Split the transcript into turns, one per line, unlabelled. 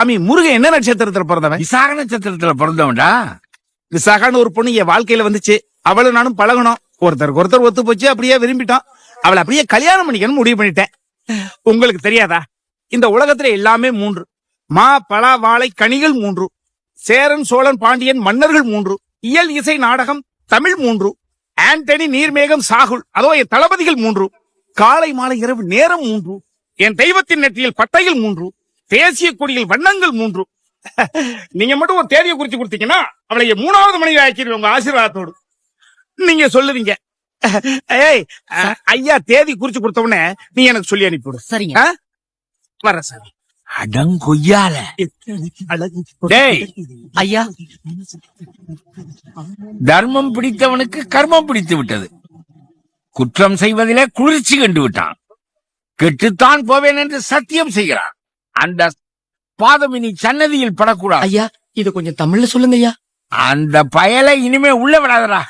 சாமி முருகன் என்ன நட்சத்திரத்துல பிறந்தவன்?
விசாக நட்சத்திரத்துல பிறந்தவன்டா.
விசாகான்னு ஒரு பொண்ணு என் வாழ்க்கையில வந்துச்சு. அவளும் நானும் பழகணும். ஒருத்தருக்கு ஒருத்தர் ஒத்து போச்சு அப்படியே விரும்பிட்டோம். அவளை அப்படியே கல்யாணம் பண்ணிக்கணும் முடிவு பண்ணிட்டேன். உங்களுக்கு தெரியாதா? இந்த உலகத்துல எல்லாமே மூன்று. மா பலா வாழை கனிகள் மூன்று. சேரன் சோழன் பாண்டியன் மன்னர்கள் மூன்று. இயல் இசை நாடகம் தமிழ் மூன்று. ஆண்டனி நீர்மேகம் சாகுல். அதோ என் தளபதிகள் மூன்று. காலை மாலை இரவு நேரம் மூன்று. என் தெய்வத்தின் நெற்றியில் பட்டைகள் மூன்று. தேசிய கொடியில் வண்ணங்கள் மூன்று. நீங்க மட்டும் ஒரு தேதியை குறிச்சு கொடுத்தீங்கன்னா அவளை மூணாவது மணிக்கு ஆக்கிடுவேன் உங்க ஆசீர்வாதத்தோடு. நீங்க சொல்லுவீங்க. ஏய் ஐயா தேதி குறிச்சு கொடுத்த உடனே நீ எனக்கு சொல்லி அனுப்பிவிடு.
சரிங்க?
வர்றேன் சாமி.
அடங்கொய்யால. டேய்.
ஐயா.
தர்மம் பிடித்தவனுக்கு கர்மம் பிடித்து விட்டது. குற்றம் செய்வதிலே குளிர்ச்சி கண்டு விட்டான். கெட்டுத்தான் போவேன் என்று சத்தியம் செய்கிறான். அந்த பாதம் இனி சன்னதியில் படக்கூடாது.
ஐயா இது கொஞ்சம் தமிழ்ல சொல்லுங்க ஐயா
அந்த பயலை இனிமே உள்ள விடாதடா.